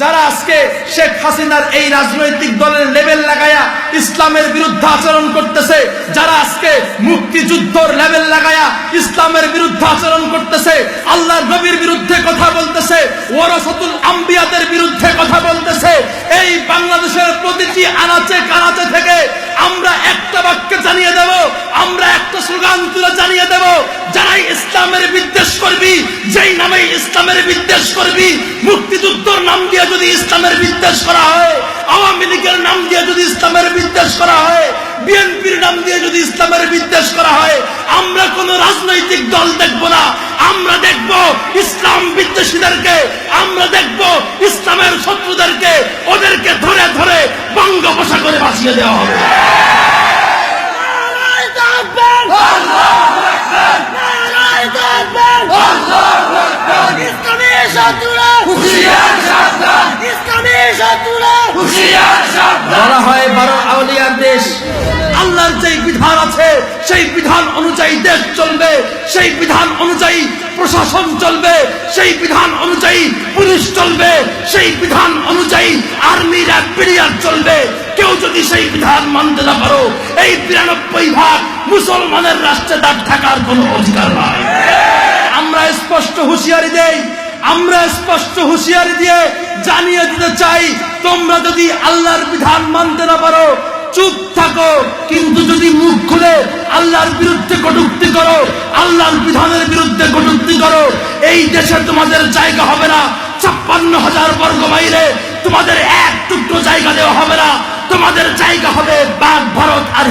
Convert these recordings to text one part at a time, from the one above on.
যারা আজকে শেখ হাসিনার এই রাজনৈতিক দলের লেভেল লাগায়া ইসলামের বিরুদ্ধে আচরণ করতেছে, যারা আজকে মুক্তিযুদ্ধর লেভেল লাগায়া ইসলামের বিরুদ্ধে আচরণ করতেছে, আল্লাহর নবীর বিরুদ্ধে কথা বলতেছে, ওয়ারাসাতুল আম্বিয়াদের বিরুদ্ধে কথা বলতেছে, এই বাংলাদেশের প্রতিটি আনাচে কানাচে থেকে আমরা একটা বাক্যে জানিয়ে দেব, আমরা একটা স্লোগান তুলে জানিয়ে দেব, যারাই ইসলামের বিদ্বেষ করবি, যেই নামে ইসলামের বিদ্বেষ করবি, মুক্তিযুদ্ধর নাম দিয়ে যদি ইসলামের বিদ্বেষ করা হয় আওয়ামী লীগের নাম দিয়ে যদি ইসলামের বিদ্বেষ করা হয় বিএনপির নাম দিয়ে যদি ইসলামের বিদ্বেষ করা হয় আমরা কোন রাজনৈতিক দল দেখব না আমরা দেখব ইসলাম বিদ্বেষীদেরকে আমরা দেখব ইসলামের শত্রুদেরকে ওদেরকে ধরে ধরে বঙ্গোপসাগরে ভাসিয়ে দেওয়া হবে আল্লাহর যেই বিধান আছে, সেই বিধান অনুযায়ী দেশ চলবে, সেই বিধান অনুযায়ী প্রশাসন চলবে, সেই বিধান অনুযায়ী পুলিশ চলবে, সেই বিধান অনুযায়ী আর্মি র্যাব পিরিয়ার চলবে। কেউ যদি সেই বিধান মানতে না পারো, এই বিরানব্বই ভাগ মুসলমানের রাষ্ট্রে তার থাকার কোনো অধিকার নাই। আমরা স্পষ্ট হুঁশিয়ারি দেই আমরা স্পষ্ট হুঁশিয়ারি দিয়ে জানিয়ে দিতে চাই, তোমরা যদি আল্লাহর বিধান মানতে না পারো, চুপ থাকো। কিন্তু যদি মুখ খুলে আল্লাহর বিরুদ্ধে কটুক্তি করো, আল্লাহর বিধানের বিরুদ্ধে কটুক্তি করো, এই দেশে তোমাদের জায়গা হবে না। ছাপ্পান্ন হাজার বর্গ মাইলে তোমাদের এক টুকরো জায়গা দেওয়া হবে না। তোমাদের জায়গা হবে বাঘ, ভারত আর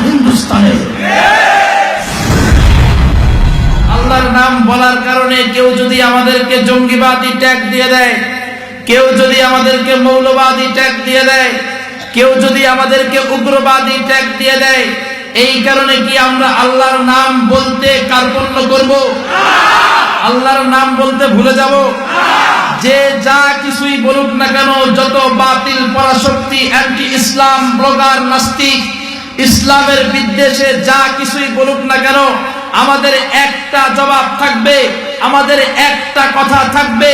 আমাদেরকে জঙ্গিবাদী ট্যাগ দিয়ে দেয়। কেউ যদি আমাদেরকে মৌলবাদী ট্যাগ দিয়ে দেয়, কেউ যদি আমাদেরকে উগ্রবাদী ট্যাগ দিয়ে দেয়, এই কারণে কি আমরা আল্লাহর নাম বলতে কার্পণ্য করব? আল্লাহর নাম বলতে ভুলে যাব? যে যা কিছুই বলুক না কেন, যত বাতিল, পরাশক্তি অ্যান্টি ইসলাম ব্লগার, নাস্তিক, ইসলামের বিদ্বেষে যা কিছুই বলুক না কেন, আমাদের একটা জবাব থাকবে আমাদের একটা কথা থাকবে।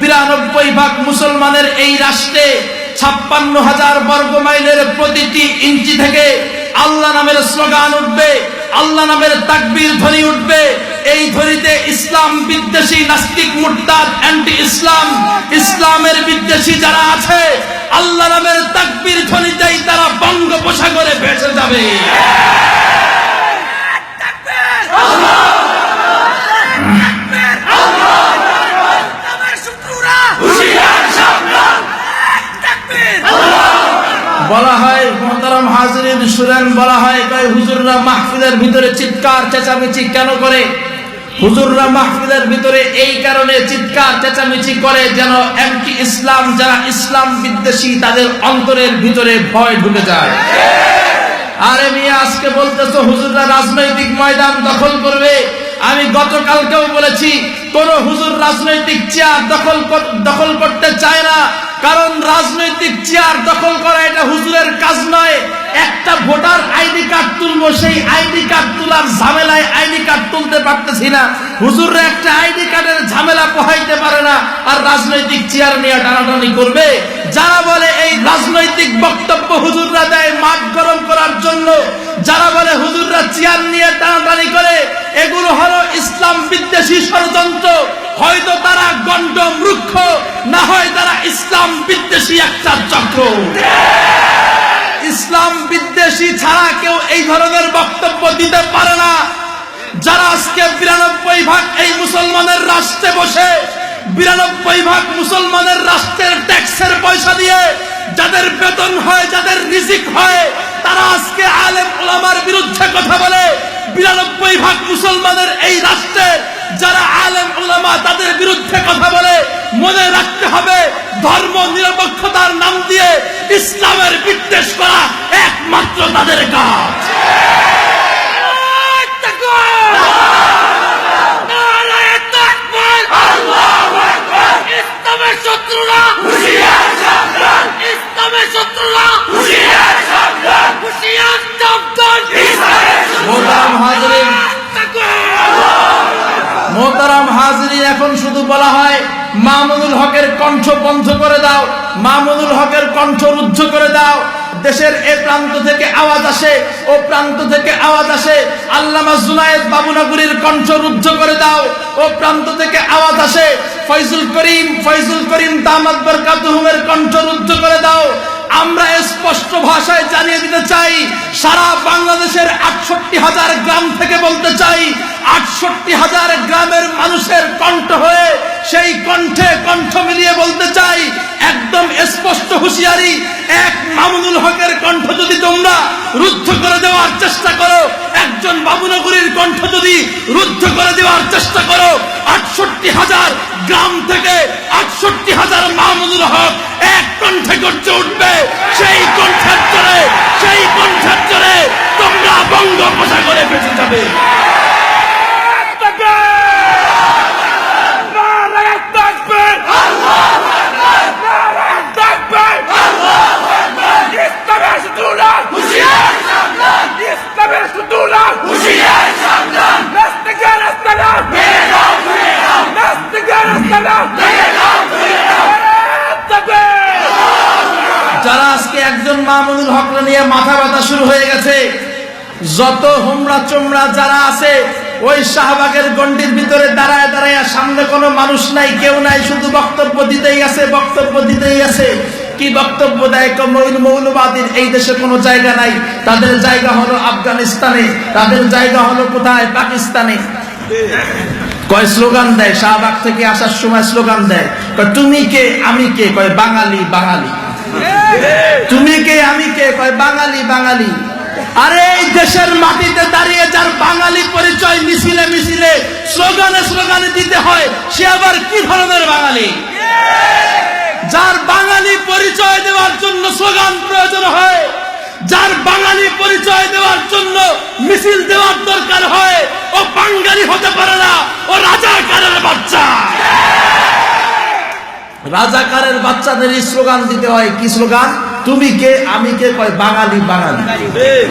বিরানব্বই ভাগ মুসলমানের এই রাষ্ট্রে ছাপ্পান্ন হাজার বর্গ মাইলের প্রতিটি ইঞ্চি থেকে আল্লাহ নামের স্লোগান উঠবে, আল্লাহ নামের তাকবীর ধ্বনি উঠবে। এই ধ্বনিতে ইসলাম বিদ্বেষী, নাস্তিক, মুরতাদ অ্যান্টি ইসলাম ইসলামের বিদ্বেষী যারা আছে, আল্লাহ নামের তাকবীর ধ্বনিতেই তারা বঙ্গোপসাগরে ভেসে যাবে। বলা হয়, মোহতারাম হাজরিন, সুরেন বলা হয়, কয় হুজুররা মাহফিলের ভিতরে চিৎকার, চেঁচামেচি কেন করে? হুজুররা মাহফিলের ভিতরে এই কারণে চিৎকার, চেঁচামেচি করে যেন এমকি ইসলাম, যারা ইসলাম বিদ্বেষী, তাদের অন্তরের ভিতরে ভয় ঢুকে যায়। আরে মিয়া, আজকে বলতেছো হুজুররা রাজনৈতিক ময়দান দখল করবে। আমি গতকালকেও বলেছি, কোন হুজুর রাজনৈতিক চেয়ার দখল দখল করতে চায় না। কারণ রাজনৈতিক চেয়ার দখল করা এটা হুজুরের কাজ নয়। একটা ভোটার আইডি কার্ড তুলবো, সেই আইডি কার্ড তোলার ঝামেলায় আইডি কার্ড তুলতে পারতেছি না। হুজুররা একটা আইডি কার্ডের ঝামেলা পোহাইতে পারে না আর রাজনৈতিক চেয়ার নিয়ে টানাটানি করবে। যারা বলে এই রাজনৈতিক বক্তব্য হুজুররা দেয় মাঠ গরম করার জন্য, যারা বলে হুজুররা চেয়ার নিয়ে টানাটানি করে, এগুলো হলো ইসলাম বিদ্বেষী ষড়যন্ত্র। হয়তো তারা গণ্ড মূর্খ, না হয় তারা ইসলাম বিদ্বেষী একটা চক্র। ইসলাম বিদ্বেষী ছাড়া কেউ এই ধরনের বক্তব্য দিতে পারে না। যারা আজকে বিরানব্বই ভাগ এই মুসলমানের রাষ্ট্রে বসে বিরানব্বই ভাগ মুসলমানের রাষ্ট্রের ট্যাক্সের পয়সা দিয়ে যাদের বেতন হয়, যাদের রিজিক হয়, তারা আজকে আলেম ওলামার বিরুদ্ধে কথা বলে। বিরানব্বই ভাগ মুসলমানের এই রাষ্ট্রের যারা আলেম ওলামা, তাদের বিরুদ্ধে কথা বলে। মনে রাখতে হবে, ধর্ম নিরপেক্ষতার নাম দিয়ে ইসলামের বিদ্বেষ করা একমাত্র তাদের কাজ ইসলামের শত্রুরা ইসলামের শত্রুরা হুশিয়ার সাবধান মোহতারাম হাজরিন মোহতারাম হাজরিন এখন শুধু বলা হয়, মামুনুল হকের কণ্ঠ বন্ধ করে দাও, মামুনুল হকের কণ্ঠ রুদ্ধ করে দাও। দেশের এ প্রান্ত থেকে আওয়াজ আসে, ও প্রান্ত থেকে আওয়াজ আসে। আল্লামা জুনায়েদ বাবুনগরীর কণ্ঠ রুদ্ধ করে দাও, ও প্রান্ত থেকে আওয়াজ আসে। ফয়জুল করিম ফয়জুল করিম দামাত বরকাতুহুমের কণ্ঠ রুদ্ধ করে দাও। আমরা স্পষ্ট ভাষায় জানিয়ে দিতে চাই, সারা বাংলাদেশের আটষট্টি হাজার গ্রাম থেকে বলতে চাই আটষট্টি হাজার গ্রামের মানুষের কণ্ঠ হয়ে সেই কণ্ঠে কণ্ঠ মিলিয়ে বলতে চাই, একদম স্পষ্ট হুঁশিয়ারি, এক মামুনুল হকের কণ্ঠ যদি তোমরা রুদ্ধ করে দেওয়ার চেষ্টা করো, একজন বাবুনগরীর কণ্ঠ যদি রুদ্ধ করে দেওয়ার চেষ্টা করো, আটষট্টি হাজার গ্রাম থেকে আটষট্টি হাজার মামুনুল হক এক কণ্ঠে গর্জে উঠবে। সেই কণ্ঠের জোরে সেই কণ্ঠের জোরে তোমরা বঙ্গোপসাগরে বেঁচে যাবে। যারা আজকে একজন মামুনুল হকরা নিয়ে মাথা ব্যথা শুরু হয়ে গেছে, যত হোমরা চোমরা যারা আছে, ওই শাহবাগের গন্ডির ভিতরে দাঁড়ায় দাঁড়ায় সামনে কোনো মানুষ নাই, কেউ নাই, শুধু বক্তব্য দিতেই আছে, বক্তব্য দিতেই আছে। কি বক্তব্য দেয় মৌল মৌলবাদীর? এই দেশে কোনো জায়গা নাই। তাদের জায়গা হলো আফগানিস্তানে। তাদের জায়গা হলো কোথায়? পাকিস্তানে। কয় স্লোগান দেয়? শাহবাগ থেকে আসার সময় স্লোগান দেয়। তুমি কে? আমি কে? কয়, বাঙালি বাঙালি। তুমি কে? আমি কে? কয়, বাঙালি বাঙালি। আরে, এই দেশের মাটিতে দাঁড়িয়ে যার বাঙালি পরিচয় মিছিলে মিছিলে, স্লোগানে স্লোগানে দিতে হয়, সে আবার কি ধরনের বাঙালি? যার বাঙালি পরিচয় দেওয়ার জন্য স্লোগান প্রয়োজন হয়, যার বাঙালি পরিচয় দেওয়ার জন্য মিছিল দেওয়ার দরকার হয়, ও বাঙালি হতে পারে না, ও রাজাকারের বাচ্চা। রাজাকারের বাচ্চাদের স্লোগান দিতে হয়, কি স্লোগান? তুমি কে, আমি কে, কয়, বাঙালি বাঙালি।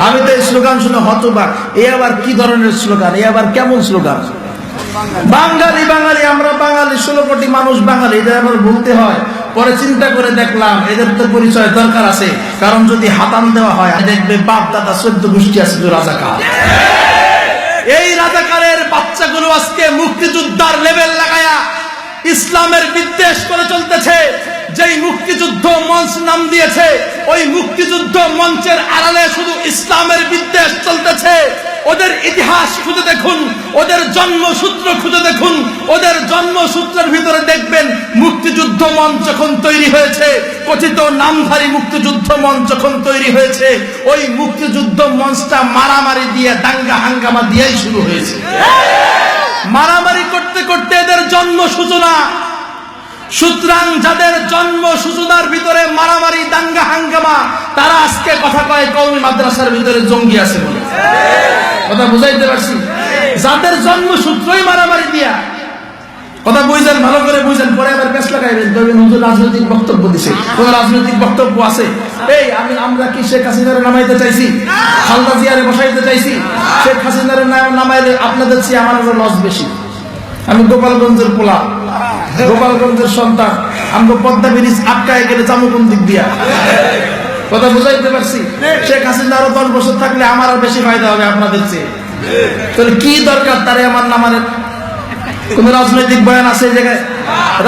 আমি তো স্লোগান শুনে হতবাক, এ আবার কি ধরনের স্লোগান, এ আবার কেমন স্লোগান? বাঙালি বাঙালি, আমরা বাঙালি, ষোলো কোটি মানুষ বাঙালি, এটা আবার বলতে হয় পরে চিন্তা করে দেখলাম এদের তো পরিচয় দরকার আছে। কারণ যদি হাতাম দেওয়া হয় দেখবে বাপ, দাদা সদ্য গোষ্ঠী আছে রাজাকার। এই রাজাকারের বাচ্চাগুলো আজকে মুক্তিযোদ্ধার লেভেল লাগায়া ইসলামের বিদ্বেষ করে চলতেছে। যেই মুক্তিযুদ্ধ মঞ্চ নাম দিয়েছে, ওই মুক্তিযুদ্ধ মঞ্চের আড়ালে শুধু ইসলামের বিদ্বেষ চলতেছে। ওদের ইতিহাস খুঁজে দেখুন, ওদের জন্মসূত্র খুঁজে দেখুন, ওদের জন্মসূত্রের ভিতরে দেখবেন মুক্তিযুদ্ধ মঞ্চ যখন তৈরি হয়েছে, কথিত নামধারী মুক্তিযুদ্ধ মঞ্চ যখন তৈরি হয়েছে, ওই মুক্তিযুদ্ধ মঞ্চটা মারামারি দিয়ে দাঙ্গা হাঙ্গামা দিয়েই শুরু হয়েছে। মারামারি করতে করতে এদের জন্ম সূচনা সুতরাং যাদের জন্ম সূচনার ভিতরে মারামারি, দাঙ্গা, হাঙ্গামা, তারা আজকে কথা কয় কৌমি মাদ্রাসার ভিতরে জঙ্গি আছে বলে। কথা বুঝাইতে পারছি? যাদের জন্ম সূত্রই মারামারি দিয়া। কথা বুঝছেন ভালো করে বুঝছেন পরে আবার পেশ লাগাইবেন। দেখবেন হুজুর রাজনৈতিক বক্তব্য দিছে। কোন রাজনৈতিক বক্তব্য আছে? এই, আমি, আমরা কি শেখ হাসিনারে নামাইতে চাইছি? খালদা জিয়ারে বসাইতে চাইছি? শেখ হাসিনারে নাম- নামাইলে আপনাদের চেয়ে আমার লস বেশি। আমি গোপালগঞ্জের পোলা। গোপালগঞ্জের সন্তান। আমি পদ্মা ব্রিজ আটকায় গেলে যাব দিক দিয়া? কথা বুঝাইতে পারছি? শেখ হাসিনা আরও দশ বছর থাকলে আমার আর বেশি ফায়দা হবে আপনাদের চেয়ে। তাহলে কি দরকার তারে আমার নামানের? কোন রাজনৈতিক বয়ান আছে এই জায়গায়?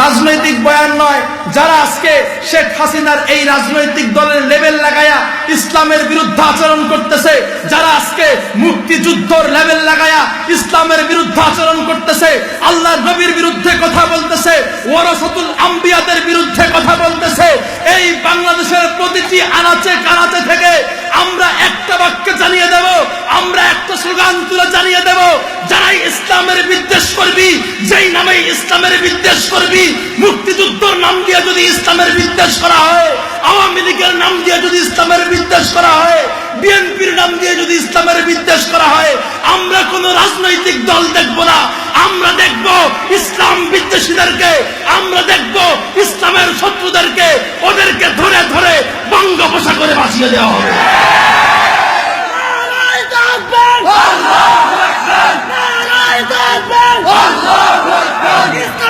রাজনৈতিক বয়ান নয়, যারা আজকে শেখ হাসিনার এই রাজনৈতিক দলের লেভেল লাগায়া ইসলামের বিরুদ্ধে আচরণ করতেছে, যারা আজকে মুক্তিযুদ্ধর লেভেল লাগায়া ইসলামের বিরুদ্ধে আচরণ করতেছে আল্লাহ নবীর বিরুদ্ধে কথা বলতেছে, ওয়ারাসাতুল আম্বিয়াদের বিরুদ্ধে কথা বলতেছে, এই বাংলাদেশের প্রতিটি আনাচে কানাচে থেকে আমরা একটা বাক্যে জানিয়ে দেব, আমরা একটা স্লোগান তুলে জানিয়ে দেব, যারাই ইসলামের বিদ্বেষ করবি যেই নামে ইসলামের বিদ্বেষ করবি? মুক্তিযুদ্ধর নাম দিয়ে যদি ইসলামের বিদ্বেষ করা হয় আওয়ামী লীগের নাম দিয়ে যদি ইসলামের বিদ্বেষ করা হয় বিএনপির নাম দিয়ে যদি ইসলামের বিদ্বেষ করা হয় আমরা কোন রাজনৈতিক দল দেখব না। আমরা দেখব ইসলাম বিদ্বেষীদেরকে আমরা দেখব ইসলামের শত্রুদেরকে ওদেরকে ধরে ধরে বঙ্গোপসাগরে ভাসিয়ে দেওয়া হবে। ইসলামী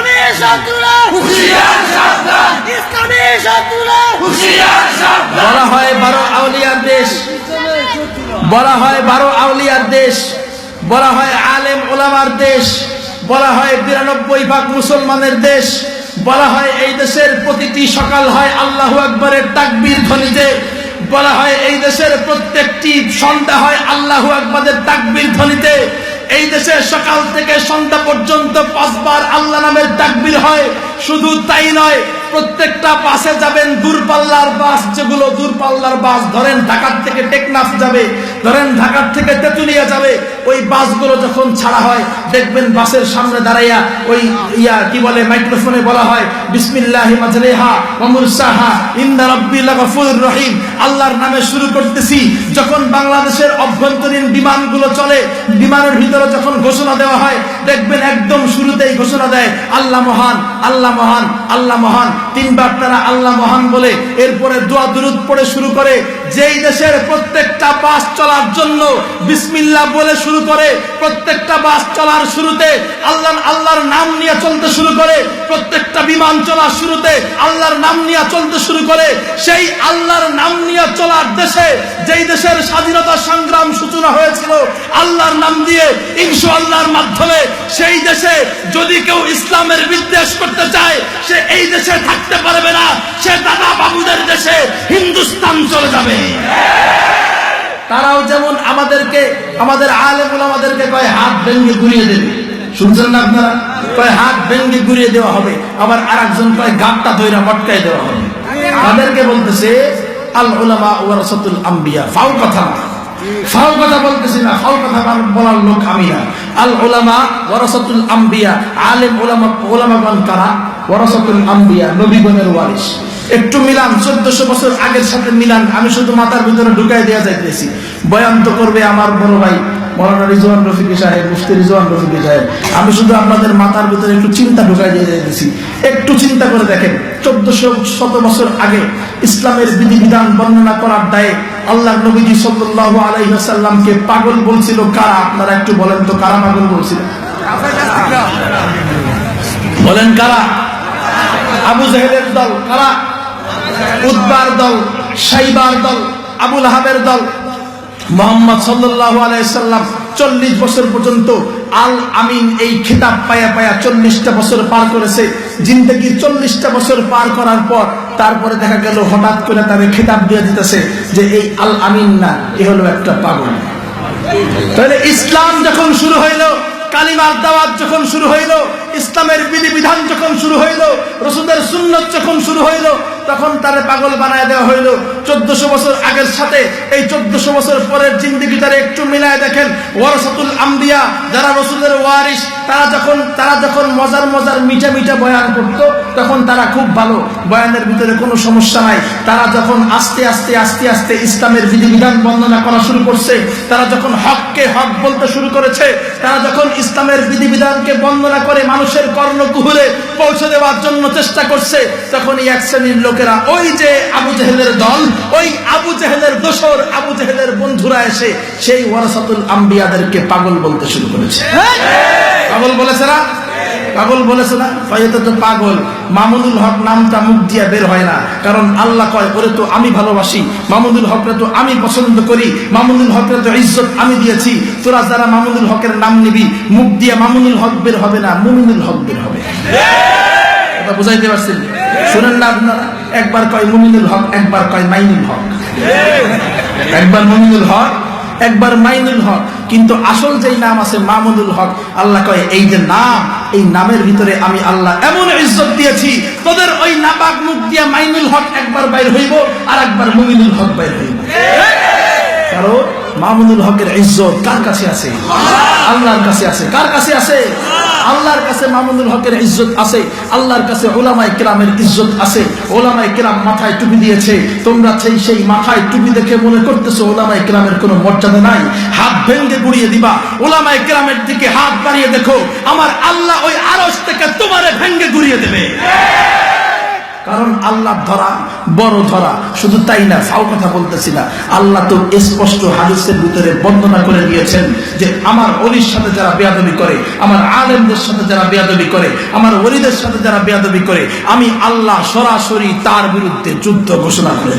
বলা হয় বারো আউলিয়ার দেশ। বলা হয় বারো আউলিয়ার দেশ। বলা হয় আলেম ওলামার দেশ। বলা হয় বিরানব্বই ভাগ মুসলমানের দেশ। বলা হয় এই দেশের প্রতিটি সকাল হয় আল্লাহ আকবরের তাকবীর ধ্বনিতে। বলা হয় এই দেশের প্রত্যেকটি সন্ধ্যা হয় আল্লাহ আকবরের তাকবীর ধ্বনিতে। এই দেশে সকাল থেকে সন্ধ্যা পর্যন্ত পাঁচবার আল্লাহ নামের তাকবির হয়। শুধু তাই নয়, প্রত্যেকটা বাসে যাবেন দূরপাল্লার বাস যেগুলো দূরপাল্লার বাস, ধরেন ঢাকার থেকে টেকনাফ যাবে, ধরেন ঢাকার থেকে তেতুলিয়া যাবে, ওই বাসগুলো যখন ছাড়া হয়, দেখবেন বাসের সামনে দাঁড়াইয়া ওই ইয়া কি বলে, মাইক্রোফোনে বলা হয়, বিসমিল্লাহ মাজরেহা ওমুরসাহা ইন্দা রাব্বিল রহিম। আল্লাহর নামে শুরু করতেছি, যখন বাংলাদেশের অভ্যন্তরীণ বিমানগুলো চলে, বিমানের ভিতরে যখন ঘোষণা দেওয়া হয়, দেখবেন একদম শুরুতেই ঘোষণা দেয়, আল্লাহ মহান, আল্লাহ মহান, আল্লাহ মহান, তিনবার তারা আল্লাহ মহান বলে এরপরে দোয়া দুরুদ পড়ে শুরু করে। যেই দেশের প্রত্যেকটা বাস চলার জন্য বিসমিল্লাহ বলে শুরু করে, প্রত্যেকটা বাস চলার শুরুতে আল্লাহ আল্লাহর নাম নিয়ে চলতে শুরু করে, প্রত্যেকটা বিমান চলার শুরুতে আল্লাহর নাম নিয়ে চলতে শুরু করে, সেই আল্লাহর নাম নিয়ে চলার দেশে যেই দেশের স্বাধীনতা সংগ্রাম সূচনা হয়েছিল, আল্লাহর নাম দিয়ে ইনশু আল্লাহর মাধ্যমে সেই দেশে যদি কেউ ইসলামের বিদ্বেষ করতে চায় সে এই দেশে থাকতে পারবে না। সে দাদা বাবুদের দেশে হিন্দুস্তান চলে যাবে। তারাও যেমন আমাদেরকে, আমাদের আলেমুল আমাদেরকে কয় হাত ভেঙ্গে ঘুরিয়ে দেবে। শুনছেন না আপনারা? কয় হাত ভেঙ্গে ঘুরিয়ে দেওয়া হবে। আবার আর একজন কয় গাঁটটা ধৈরা মটকায় দেওয়া হবে। তাদেরকে বলতেছে, আল উলামা ওয়ারাসাতুল আম্বিয়া। ফাউ কথা না। ফাউ কথা বলতেছি না ফাল কথা বল- বলার লোক আমি না। আল ওলামা ওয়ারাসাতুল আম্বিয়া, আলেম ওলামা উলামাগণ তারা ওয়ারাসাতুল আম্বিয়া, নবীগণের ওয়ারিস একটু মিলান, চোদ্দশো বছর আগের সাথে মিলান, আমি শুধু মাথার ভিতরে ঢুকাই দেওয়া যাইতেছি। বয়ান তো করবে আমার বড় ভাই। মৌলানা রিজওয়ান রফিকি সাহেব, মুফতি রিজওয়ান রফিকি সাহেব, আমি শুধু আপনাদের মাথার ভিতরে একটু চিন্তা ঢুকাই দিয়ে যাইতেছি একটু চিন্তা করে দেখেন, চোদ্দশো শত বছর আগে ইসলামের বিধিবিধান বর্ণনা করার দায়ে আল্লাহ নবীজি সাল্লাল্লাহু আলাইহি ওয়াসাল্লামকে পাগল বলছিল কারা? আপনারা একটু বলেন তো, কারা পাগল বলছিল? বলেন কারা? আবু জাহেলের দল কারা? উদ্বার দল, সাইবার দল, আবুল আহাবের দল মোহাম্মদ সাল্লাল্লাহু আলাইহি সাল্লাম চল্লিশ বছর পর্যন্ত আল আমিন এই খিতাব পায়া পায়া চল্লিশটা বছর পার করেছে। জিন্দগির চল্লিশটা বছর পার করার পর তারপরে দেখা গেল হঠাৎ করে তাকে খিতাব দিয়ে দিতেছে যে এই আল আমিন না, এ হলো একটা পাগল। তাহলে ইসলাম যখন শুরু হইল, কালিমার দাওয়াত যখন শুরু হইল ইসলামের বিধিবিধান যখন শুরু হইল রসুদের সুন্নত যখন শুরু হইল, তখন তারে পাগল বানায় দেওয়া হইল। চোদ্দশো বছর আগের সাথে এই চোদ্দশো বছর পরের জিন্দিগি তারা একটু মিলায় দেখেন। ওয়ারসাতুল আম্বিয়া, যারা রসুলের ওয়ারিস তারা যখন তারা যখন মজার মজার মিঠা মিঠা বয়ান করত, তখন তারা খুব ভালো। বয়ানের ভিতরে কোনো সমস্যা নাই। তারা যখন আস্তে আস্তে আস্তে আস্তে ইসলামের বিধিবিধান বর্ণনা করা শুরু করছে, তারা যখন হককে হক বলতে শুরু করেছে, তারা যখন ইসলামের বিধিবিধানকে বন্দনা করে মানুষের কর্ণকুহুরে পৌঁছে দেওয়ার জন্য চেষ্টা করছে তখন এক শ্রেণির লোকেরা ওই যে আবু জেহেলের দল ওই আবু জেহেলের দোসর আবু জেহেলের বন্ধুরা এসে সেই ওয়ারাসাতুল আম্বিয়াদেরকে পাগল বলতে শুরু করেছে। পাগল বলেছে না? পাগল বলেছে না? হয়তো তো পাগল। মামুনুল হক নামটা মুখ দিয়া বের হয় না। কারণ আল্লাহ কয়, ওরে তো আমি ভালোবাসি। মামুনুল হকরে তো আমি পছন্দ করি। মামুনুল হকরে তো ইজ্জত আমি দিয়েছি। তোরা যারা মামুনুল হকের নাম নিবি, মুখ দিয়া মামুনুল হক বের হবে না, মুমিনুল হক বের হবে। এটা বুঝাইতে পারছেন? শুনেন না আপনারা? একবার কয়, মুমিনুল হক একবার কয়, মাইনুল হক একবার মুমিনুল হক, একবার মাইনুল হক। কিন্তু আসল যেই নাম আছে মামুনুল হক, আল্লাহ কয়, এই যে নাম, এই নামের ভিতরে আমি আল্লাহ এমন ইজ্জত দিয়েছি, তোদের ওই নাপাক মুখ দিয়া মাইনুল হক একবার বাইর হইব আর একবার মুমিনুল হক বাইর হইব। কারণ মামুনুল হকের ইজ্জত কার কাছে আছে? আল্লাহর কাছে আছে। কার কাছে আছে? আল্লাহর কাছে মামুনুল হকের ইজ্জত আছে, আল্লাহর কাছে ওলামাই কেরামের ইজ্জত আছে ওলামাই কেরাম মাথায় টুপি দিয়েছে, তোমরা সেই সেই মাথায় টুপি দেখে মনে করতেছো ওলামাই কেরামের কোনো মর্যাদা নাই। হাত ভেঙ্গে গুড়িয়ে দিবা ওলামাই কেরামের দিকে হাত বাড়িয়ে দেখো, আমার আল্লাহ ওই আরস থেকে তোমারে ভেঙ্গে গুড়িয়ে দেবে। কারণ আল্লাহ ধরা বড় ধরা। শুধু তাই না, ফাও কথা বলতেছি না। আল্লাহ তো স্পষ্ট হাদিসের ভিতরে বর্ণনা করে দিয়েছেন যে আমার অলির সাথে যারা বেয়াদবি করে, আমার আলেমদের সাথে যারা বেয়াদবি করে, আমার অলিদের সাথে যারা বেয়াদবি করে, আমি আল্লাহ সরাসরি তার বিরুদ্ধে যুদ্ধ ঘোষণা করে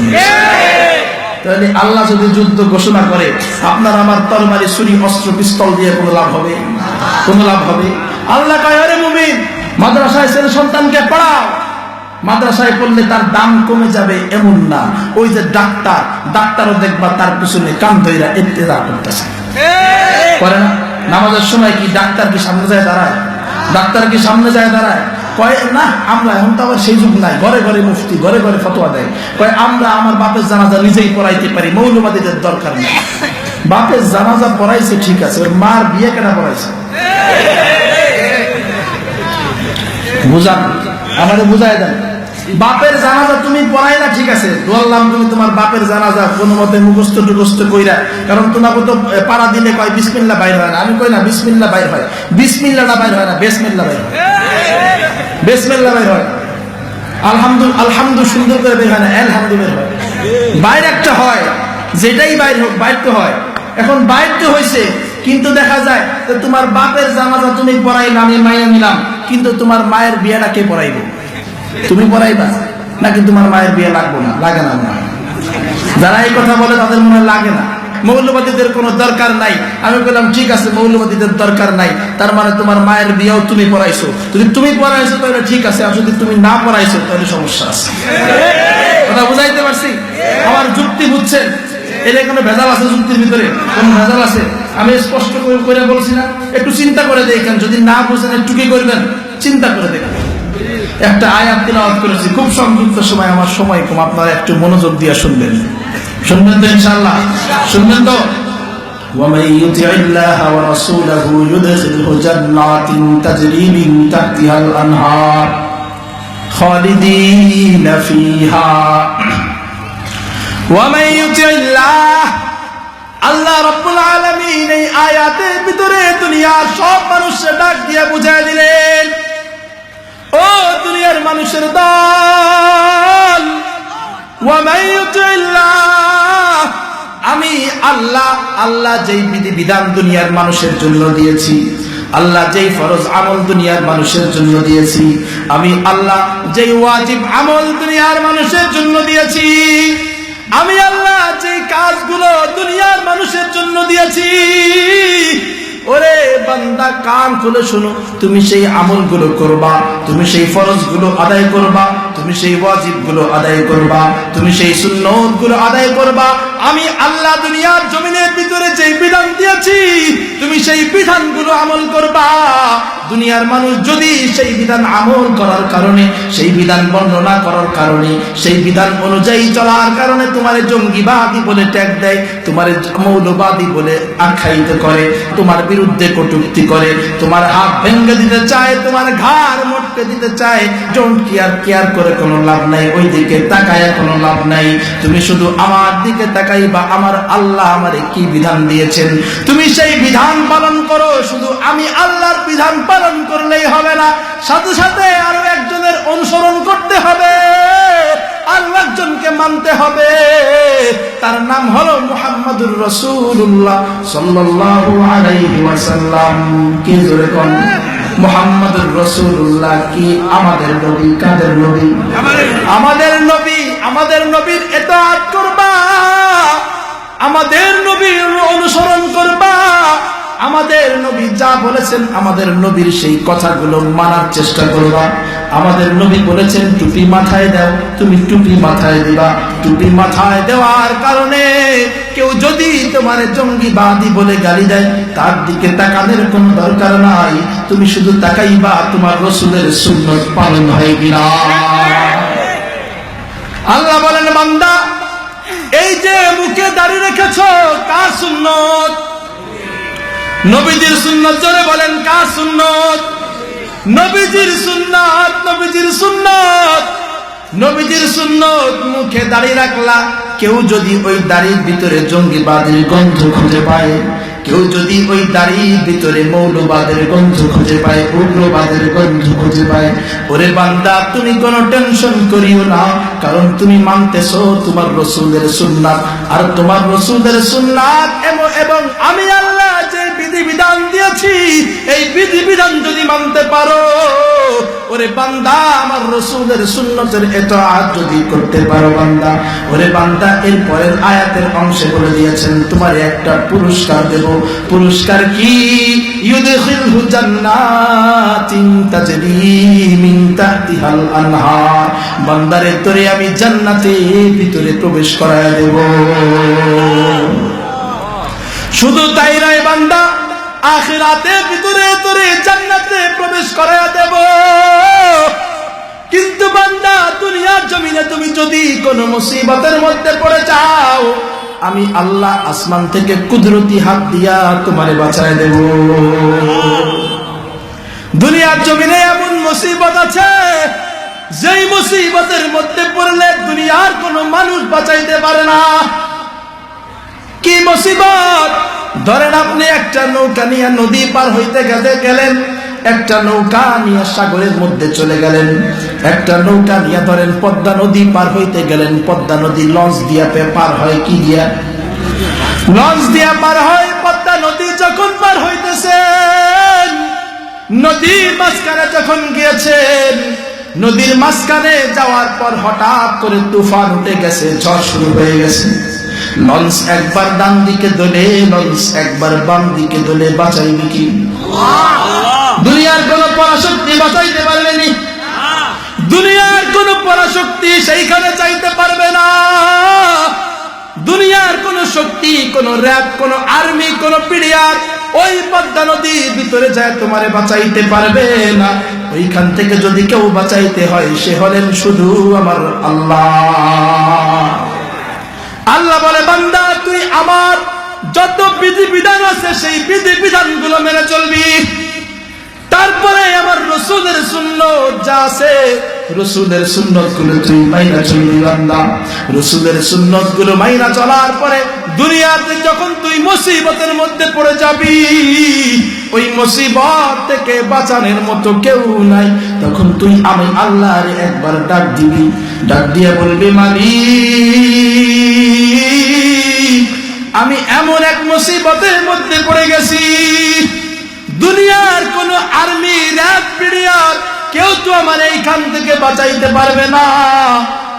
তাহলে আল্লাহ যদি যুদ্ধ ঘোষণা করে, আপনার আমার তরবারি, ছুরি, অস্ত্র, পিস্তল দিয়ে কোনো লাভ হবে? কোনো লাভ হবে? আল্লাহ কয় মুমিন, মাদ্রাসায় ছেলে সন্তানকে পড়াও। মাদ্রাসায় পড়লে তার দাম কমে যাবে এমন না। ওই যে ডাক্তার ডাক্তারও দেখবা তার পিছনে কান ধইরা ইত্তেদা করতেছে। করে না? নামাজের সময় কি ডাক্তার কি সামনে যায় দাঁড়ায়? ডাক্তার কি সামনে যায় দাঁড়ায়? কয় না আমরা এখন তো আবার সেই যুগ নাই। ঘরে ঘরে মুফতি ঘরে ঘরে ফতোয়া দেয়। কয় আমরা আমার বাপের জানাজা নিজেই পড়াইতে পারি মৌলবাদীদের দরকার নেই। বাপের জানাজা পড়াইছে ঠিক আছে ওর মার বিয়ে কেনা পড়াইছে? বুঝান। আমাদের বুঝাই দেন। বাপের জানাজা তুমি পড়াই না, ঠিক আছে। তুমি তোমার বাপের জানাজা কোনো মতে মুখস্থ টুখস্থ কইরা, কারণ তোমাকে তো পাড়া দিলে কয়, বিসমিল্লা বাইর হয় না। আমি কই না, বিসমিল্লা বাইর হয়। বিসমিল্লাটা বাইর হয় না, বেসমিল্লা বাইর হয়। বেসমিল্লা বাইর হয়। আলহামদু আলহামদু সুন্দর করে বের হয় না, আলহামদু বের হয়। বাইর একটা হয়, যেটাই বাইর হোক হয়। এখন বাইর তো হয়েছে কিন্তু দেখা যায় তোমার বাপের জানাজা তুমি পড়াইলে, আমি মাইয়া নিলাম। কিন্তু তোমার মায়ের বিয়েটা কে পড়াইবে? তুমি পড়াইবা? নাকি তোমার মায়ের বিয়ে লাগবো না? লাগে না যারা এই কথা বলে তাদের মনে লাগে না। মৌলবাদীদের কোনো দরকার নাই। আমি বললাম, ঠিক আছে, মৌলবাদীদের দরকার নাই। তার মানে তোমার মায়ের বিয়েও তুমি পড়াইছো। যদি তুমি পড়াইছো, তাহলে ঠিক আছে। আর যদি তুমি না পড়াইছো, তাহলে সমস্যা আছে। কথা বুঝাইতে পারছি? আমার যুক্তি বুঝছেন? এটা কোনো ভেজাল আছে যুক্তির ভিতরে কোন ভেজাল আছে আমি স্পষ্ট করে করে বলছি না একটু চিন্তা করে দেখেন যদি না বুঝেন একটু কি করবেন চিন্তা করে দেখেন একটা আয়াত তিলাওয়াত করেছি খুব সংযুক্ত সময় আমার সময় কম আপনারা একটু মনোযোগ দিয়ে শুনবেন শুনবেন তো ইনশাআল্লাহ শুনবেন তো ومن يطع الله ورسوله يدخله جنات تجري من تحتها الانهار خالدين فيها ومن يطع الله আল্লাহ রব্বুল আলামিন এই আয়াতের ভিতরে দুনিয়ার সব মানুষকে ডাক দিয়ে বুঝাই দিলেন ও দুনিয়ার মানুষের দল ওয়ামান ইউতিল্লাহ আমি আল্লাহ আল্লাহ যেই বিধি বিধান দুনিয়ার মানুষের জন্য দিয়েছি আল্লাহ যেই ফরজ আমল দুনিয়ার মানুষের জন্য দিয়েছি আমি আল্লাহ যেই ওয়াজিব আমল দুনিয়ার মানুষের জন্য দিয়েছি আমি আল্লাহ যে কাজগুলো দুনিয়ার মানুষের জন্য দিয়েছি, ওরে বান্দা, কান খুলে শুনো, তুমি সেই আমলগুলো করবা, তুমি সেই ফরজগুলো আদায় করবা, তুমি সেই ওয়াজিবগুলো আদায় করবা, তুমি সেই সুন্নতগুলো আদায় করবা আমি আল্লাহ দুনিয়ার জমিনের ভিতরে যেই বিধান দিয়েছি, তুমি সেই বিধানগুলো আমল করবা। দুনিয়ার মানুষ যদি সেই বিধান আমল করার কারণে, সেই বিধান বর্ণনা করার কারণে, সেই বিধান অনুযায়ী চলার কারণে তোমার জঙ্গিবাদী বলে ট্যাগ দেয়, তোমার মৌলবাদী বলে আখ্যায়িত করে, তোমার বিরুদ্ধে কটূক্তি করে, তোমার হাত ভেঙে দিতে চায়, তোমার ঘাড় মটকে দিতে চায় ডোন্ট কেয়ার কেয়ার করে কোনো লাভ নাই ওই দিকে তাকায় কোনো লাভ নাই। তুমি শুধু আমার দিকে তাকাই বা আমার আল্লাহ আমারে কি বিধান দিয়েছেন? তুমি সেই বিধান পালন করো শুধু আমি আল্লাহর বিধান পালন করলেই হবে না সাথে সাথে আরও একজনের অনুসরণ করতে হবে আরও একজনকে মানতে হবে। তার নাম হলো মুহাম্মাদুর রাসূলুল্লাহ সাল্লাল্লাহু আলাইহি ওয়াসাল্লাম। কি জোরে কোন? মুহাম্মাদুর রাসূলুল্লাহ কি আমাদের নবী? কাদের নবী? আমাদের নবী। আমাদের নবীর এতাত করবা আমাদের নবীর অনুসরণ করবা। আমাদের নবী যা বলেছেন, আমাদের নবীর সেই কথাগুলো মানার চেষ্টা করবা। আমাদের নবী বলেছেন, টুপি মাথায় দাও, তুমি টুপি মাথায় দিবা। টুপি মাথায় দেওয়ার কারণে কেউ যদি তোমার জঙ্গিবাদী বলে গালি দেয়, তার দিকে তাকানোর কোনো দরকার নাই। তুমি শুধু তাকাইবা, তোমার রসুলের সুন্নত পালন হয় কিনা। আল্লাহ বলেন, বান্দা এই যে মুখে দাঁড়িয়ে রেখেছ কার সুন্নত? নবীজির সুন্নত, জোরে বলেন কার সুন্নত? নবীজির সুন্নত নবীজির সুন্নত। নবীজির সুন্নত, মুখে দাঁড়িয়ে রাখলা, কেউ যদি ওই দাড়ির ভিতরে জঙ্গিবাদের গন্ধ খুঁজে পায় কেউ যদি ওই দাড়ির ভিতরে মৌলবাদের গন্ধ খুঁজে পায়, উগ্রবাদের গন্ধ খুঁজে পায়, ওরে বান্দা, তুমি কোনো টেনশন করিও না, কারণ তুমি মানতেছো তোমার রসুলের সুন্নাত। আর তোমার রসুলের সুন্নাত এবং আমি আল্লাহ বিধিবিধান দিয়েছি, এই বিধিবিধান যদি মানতে পারো, ওরে বান্দা, আমার রসুলের সুন্নতের এটা যদি করতে পারো বান্দা, ওরে বান্দা, এর পরের আয়াতের অংশে বলে দিয়েছেন, তোমার একটা পুরস্কার দেব। পুরস্কার কি? বান্দারে, তোরে আমি ভিতরে প্রবেশ করায় দেব। শুধু তাই নয় বান্দা আখিরাতে ভিতরে তোরে জান্নাতে প্রবেশ করায় দেব। কিন্তু বান্দা, দুনিয়ার জমিনে তুমি যদি কোন মুসিবতের মধ্যে পড়ে যাও, আমি আল্লাহ আসমান থেকে কুদরতি হাত দিয়া তোমারে বাঁচায় দেব। দুনিয়ার জমিনে এমন মুসিবত আছে, যেই মুসিবতের মধ্যে পড়লে দুনিয়ার কোনো মানুষ বাঁচাইতে পারে না। কি মুসিবত? ধরেন আপনি একটা নৌকা নিয়ে নদী পার হইতে গেতে গেলেন, একটা নৌকা নিয়ে সাগরের মধ্যে চলে গেলেন, একটা নৌকা নিয়ে ধরেন পদ্মা নদী পার হইতে গেলেন, পদ্মা নদী লঞ্চ দিয়া পার হয় কি দিয়া? লঞ্চ দিয়া পার হয়, পদ্মা নদী যখন পার হইতেছেন, নদীর মাঝখানে যখন গিয়েছেন, নদীর মাঝখানে যাওয়ার পর হঠাৎ করে তুফান উঠে গেছে, ঝড় শুরু হয়ে গেছে। লঞ্চ একবার ডান দিকে দোলে লঞ্চ একবার বাম দিকে দোলে, বাঁচাইবে কি? দুনিয়ার কোন পরাশক্তি বাঁচাইতে পারবেনি দুনিয়ার কোন পরাশক্তি সেইখানে চাইতে পারবে না। দুনিয়ার কোন শক্তি, কোন র্যাব, কোন আর্মি, কোন পিডিয়ার ওই পদ্মা নদীর ভিতরে যায়, তোমারে বাঁচাইতে পারবে না। ওইখান থেকে যদি কেউ বাঁচাইতে হয়, সে হলেন শুধু আমার আল্লাহ। আল্লাহ বলে, বান্দা, তুই আমার যত বিধি বিধান আছে, সেই বিধি বিধানগুলো মেনে চলবি। তারপরে আমার রসুলের শূন্য যা আছে, রসুলের সুন্নতগুলো তুই মাইনা চলবি, বান্দা। রসুলের সুন্নতগুলো মাইনা চলার পরে দুনিয়াতে যখন তুই মুসিবতের মধ্যে পড়ে যাবি ওই মুসিবত থেকে বাঁচানোর মতো কেউ নাই। তখন তুই আমি আল্লাহর একবার ডাক দিবি। ডাক দিয়ে বলবি, মালিক, আমি এমন এক মুসিবতের মধ্যে পড়ে গেছি। দুনিয়ার কোন আর্মি, র্যাব পিডিয়ার কেউ তো আমার এইখান থেকে বাঁচাইতে পারবে না।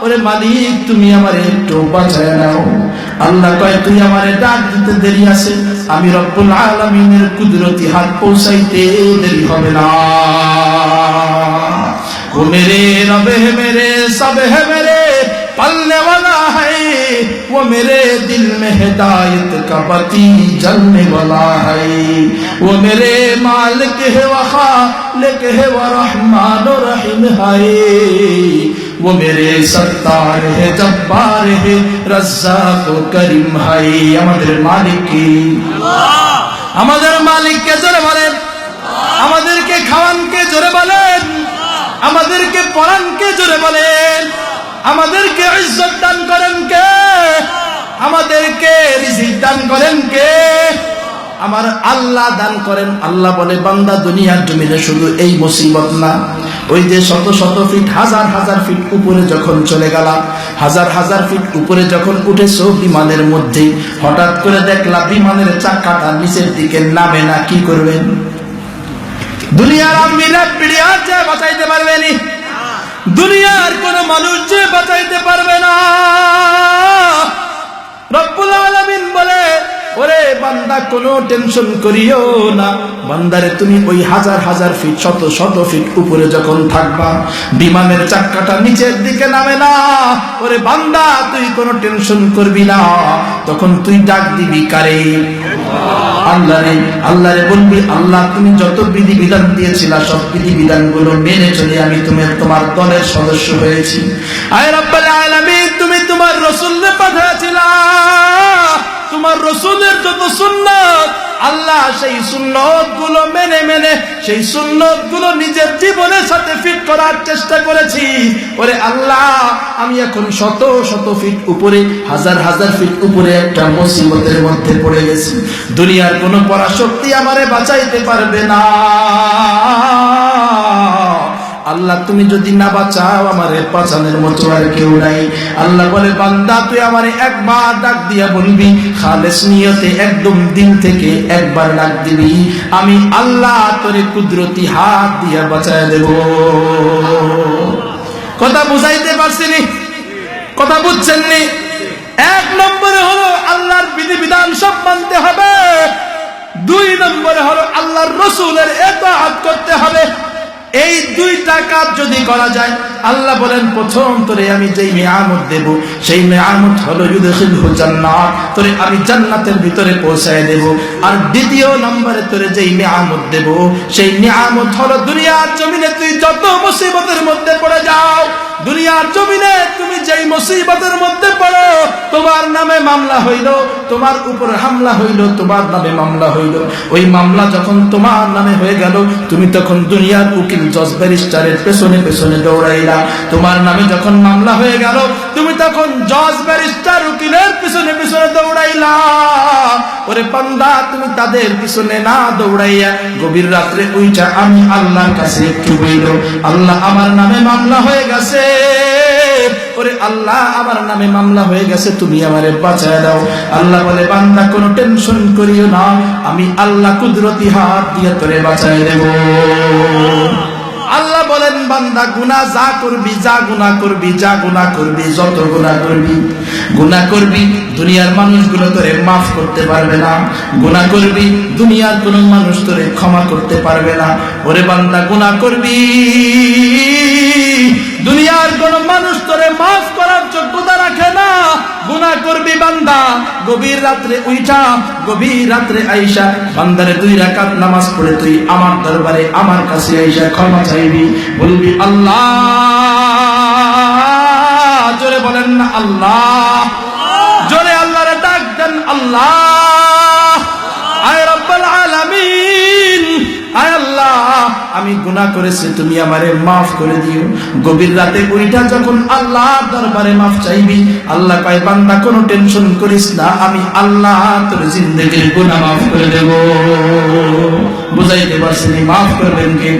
ওরে মালিক, তুমি আমার একটু বাঁচায় নাও। আল্লাহ কয় তুই আমারে ডাক দিতে দেরি আছে আমি রব্বুল আলামিনের কুদরতি হাত পৌঁছাইতে দেরি হবে না वो मेरे रब है मेरे सब है मेरे पलने वाला है वो मेरे दिल में हिदायत का बती जलने वाला है वो मेरे मालिक है वो खालिक है वो रहमान और रहीम है वो मेरे सत्तार है जब्बार है रज्जाक ও করিম है আমাদের মালিক কি আমাদের মালিককে জোরে বলেন আমাদেরকে খাওয়ানকে জোরে বলেন আমাদেরকে পরানকে জোরে বলেন আমাদেরকে ইজ্জত দান করেন কে আমাদেরকে রিজিক দান করেন কে আমার আল্লাহ দান করেন আল্লাহ বলে বান্দা দুনিয়ার জমিনে শুধু এই মুসিবত না ওই যে শত শত ফিট, হাজার হাজার ফিট উপরে যখন চলে গেলাম, হাজার হাজার ফিট উপরে যখন উঠেছো বিমানের মধ্যে হঠাৎ করে দেখলা বিমানের চাকাটা নিচের দিকে নামে না, কি করবেন দুনিয়ার আমিরা পিড়িয়া যে বাঁচাইতে পারবে নি। দুনিয়ার কোন মানুষ যে বাঁচাইতে পারবে না। রব্বুল আলামিন বলে ওরে বান্দা, কোনো টেনশন করিও না। বান্দারে, তুমি ওই হাজার হাজার ফিট শত শত ফিট উপরে যখন থাকবা, বিমানের চাক্কাটা নিচের দিকে নামে না। ওরে বান্দা, তুই কোনো টেনশন করবি না। তখন তুই ডাক দিবি কারে? আল্লাহ রে আল্লাহ রে বলবি, আল্লাহ, তুমি যত বিধি বিধান দিয়েছিলা, সব বিধি বিধানগুলো মেনে চলে আমি তুমি তোমার দলের সদস্য হয়েছি। আয় রব্বাল আলামিন, তুমি তোমার রসুলকে পাঠিয়েছিলা তোমার রসুলের যত সুন্নত, আল্লাহ সেই সুন্নতগুলো মেনে মেনে, সেই সুন্নতগুলো নিজের জীবনের সাথে ফিট করার চেষ্টা করেছি। ওরে আল্লাহ, আমি এখন শত শত ফিট উপরে, হাজার হাজার ফিট উপরে একটা মুসিবতের মধ্যে পড়ে গেছি। দুনিয়ার কোনো পরাশক্তি আমারে বাঁচাইতে পারবে না। আল্লাহ, তুমি যদি না বাঁচাও, আমার বাঁচানোর মতো আর কেউ নাই। আল্লাহ বলে, বান্দা, তুই আমার একবার ডাক দিয়া বলবি, খালেস নিয়তে একদম দিন থেকে একবার ডাক দিবি। আমি আল্লাহ তোরে কুদরতি হাত দিয়া বাঁচায় দেব। কথা বুঝাইতে পারছিনি কথা বুঝছেন নি? এক নম্বরে হলো আল্লাহর বিধিবিধান সব মানতে হবে। দুই নম্বরে হলো আল্লাহর রসুলের এত করতে হবে। এই দুইটা কাজ যদি করা যায়, আল্লাহ বলেন, প্রথম তোরে আমি যেই মেয়ামত দেব, সেই মেয়ামত হলো ইউদেশিল জান্নাত, তোরে আমি জান্নাতের ভিতরে পৌঁছায় দেব। আর দ্বিতীয় নম্বরে তোরে যেই মেয়ামত দেব, সেই মেয়ামত হলো দুনিয়ার জমিনে তুই যত মুসিবতের মধ্যে পড়ে যাও দুনিয়ার জমিনে তুমি যেই মুসিবতের মধ্যে পড়ো, তোমার নামে মামলা হইল, তোমার উপর হামলা হইল, তোমার নামে মামলা হইল। ওই মামলা যখন তোমার নামে হয়ে গেল, তুমি তখন দুনিয়ার উকিল, জজ, ব্যারিস্টারের পেছনে পেছনে দৌড়াইলা। তোমার নামে যখন মামলা হয়ে গেল, তুমি তখন জজ, ব্যারিস্টার ওরে পান্দা তুমি তাদের পিছনে না দৌড়াইয়া গভীর রাত্রে ওইটা আমি আল্লাহর কাছে একটু বইল। আল্লাহ আমার নামে মামলা হয়ে গেছে। ওরে আল্লাহ, আমার নামে মামলা হয়ে গেছে, তুমি আমারে বাঁচায় দাও। আল্লাহ বলে, বান্দা, কোনো টেনশন করিও না, আমি আল্লাহ কুদরতি হাত দিয়ে তোরে বাঁচায় দেব। আল্লাহ বলেন, বান্দা গুনা যা করবি, যা গুনা করবি, যা গুনা করবি, যত গুনা করবি গুনা করবি, দুনিয়ার মানুষগুলো তোরে মাফ করতে পারবে না। গুনা করবি, দুনিয়ার কোন মানুষ তোরে ক্ষমা করতে পারবে না। ওরে বান্দা গুনা করবি, দুনিয়ার কোন মানুষ তোরে মাফ করার যোগ্যতা রাখে না। গুনা করবি বান্দা। গভীর রাত্রে উইঠা, গভীর রাত্রে আইসা, বান্দারে দুই রাকাত নামাজ পড়ে তুই আমার দরবারে, আমার কাছে আইসা ক্ষমা চাইবি। বলবি, আল্লাহ, জোরে বলেন না, আল্লাহ। আমি গুনাহ করেছি, তুমি আমারে মাফ করে দিও। গভীর রাতে উইটা যখন আল্লাহ দরবারে মাফ চাইবি, আল্লাহ কয়, বান্দা, কোনো টেনশন করিস না, আমি আল্লাহ তোর জিন্দেগির গুনাহ মাফ করে দেব। বুঝাইতে পারছিনি মাফ করবেন কে?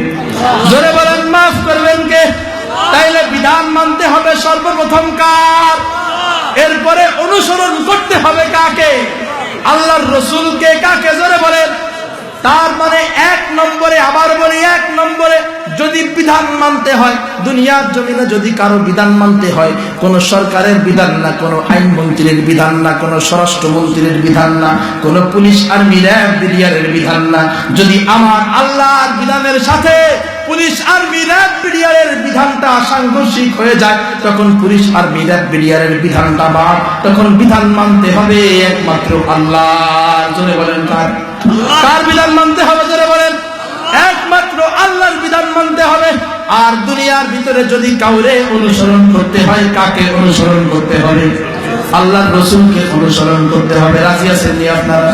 জোরে বলেন, মাফ করবেন কে? তাইলে বিধান মানতে হবে সর্বপ্রথম কার? এরপরে অনুসরণ করতে হবে কাকে? আল্লাহর রসুলকে কাকে? জোরে বলেন। তার মানে এক নম্বরে, আবার বলি এক নম্বরে, যদি বিধান মানতে হয়, দুনিয়ার জমিনে যদি কারও বিধান মানতে হয়, কোন সরকারের বিধান না, কোন আইনমন্ত্রীর বিধান না, কোন স্বরাষ্ট্রমন্ত্রীর বিধান না, কোন পুলিশ আর্মি, র্যাব বিধান না, যদি আমার আল্লাহর বিধানের সাথে পুলিশ আর্মি র্যাব বিডিআরের বিধানটা সাংঘর্ষিক হয়ে যায়। তখন পুলিশ আর্মি র্যাব বিডিআরের বিধানটা বাদ। তখন বিধান মানতে হবে একমাত্র আল্লাহ জোরে বলেন কার? কার বিধান মানতে হবে? জোরে বলেন। একমাত্র আল্লাহর বিধান মানতে হবে। আর দুনিয়ার ভিতরে যদি কাউরে অনুসরণ করতে হয় কাকে অনুসরণ করতে হবে? আল্লাহর রসুলকে অনুসরণ করতে হবে। রাজি আছেন নি আপনারা?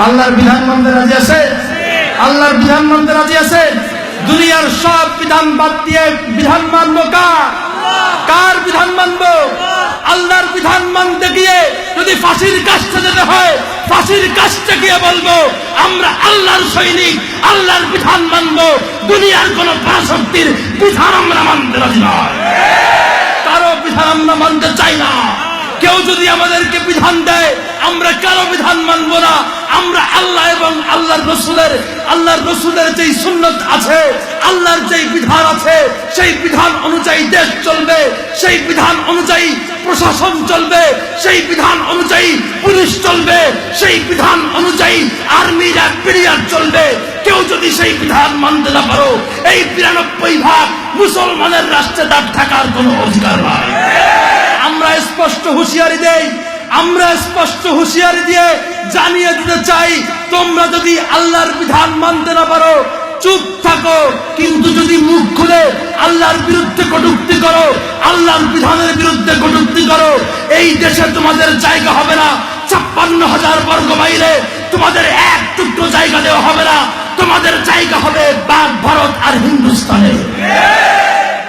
আল্লাহর বিধান মানতে রাজি আছে আল্লাহর বিধান মানতে রাজি আছে দুনিয়ার সব বিধান বাদ দিয়ে বিধান মানবো কার? কার বিধান মানবো? আল্লাহর বিধান মানতে গিয়ে যদি ফাঁসির কাজটা যেতে হয়, ফাঁসির কাজটা গিয়ে বলব, আমরা আল্লাহর সৈনিক, আল্লাহর বিধান মানবো। দুনিয়ার কোন পরাশক্তির বিধান আমরা মানতে রাজি নয়। কারও বিধান আমরা মানতে চাই না। কেউ যদি আমাদেরকে বিধান দেয়, আমরা কারও বিধান মানব না। আমরা আল্লাহ এবং আল্লাহর রসুলের আল্লাহর রসুলের যেই সুন্নত আছে, আল্লাহর যেই বিধান আছে, সেই বিধান অনুযায়ী দেশ চলবে, সেই বিধান অনুযায়ী প্রশাসন চলবে, সেই বিধান অনুযায়ী পুলিশ চলবে, সেই বিধান অনুযায়ী আর্মি র্যাব পিরিয়ার চলবে। কেউ যদি সেই বিধান মানতে না পারো, এই বিরানব্বই ভাগ মুসলমানের রাষ্ট্রে তার থাকার কোনো অধিকার নাই। আমরা স্পষ্ট হুঁশিয়ারি দেই, আমরা স্পষ্ট হুঁশিয়ারি দিয়ে জানিয়ে দিতে চাই, তোমরা যদি আল্লাহর বিধান মানতে না পারো, চুপ থাকো। কিন্তু যদি মুখ খুলে আল্লাহর বিরুদ্ধে কটুক্তি করো, আল্লাহর বিধানের বিরুদ্ধে কটুক্তি করো, এই দেশে তোমাদের জায়গা হবে না। ছাপ্পান্ন হাজার বর্গ মাইলে তোমাদের এক টুকরো জায়গা দেওয়া হবে না। তোমাদের জায়গা হবে বাঘ, ভারত আর হিন্দুস্তানে।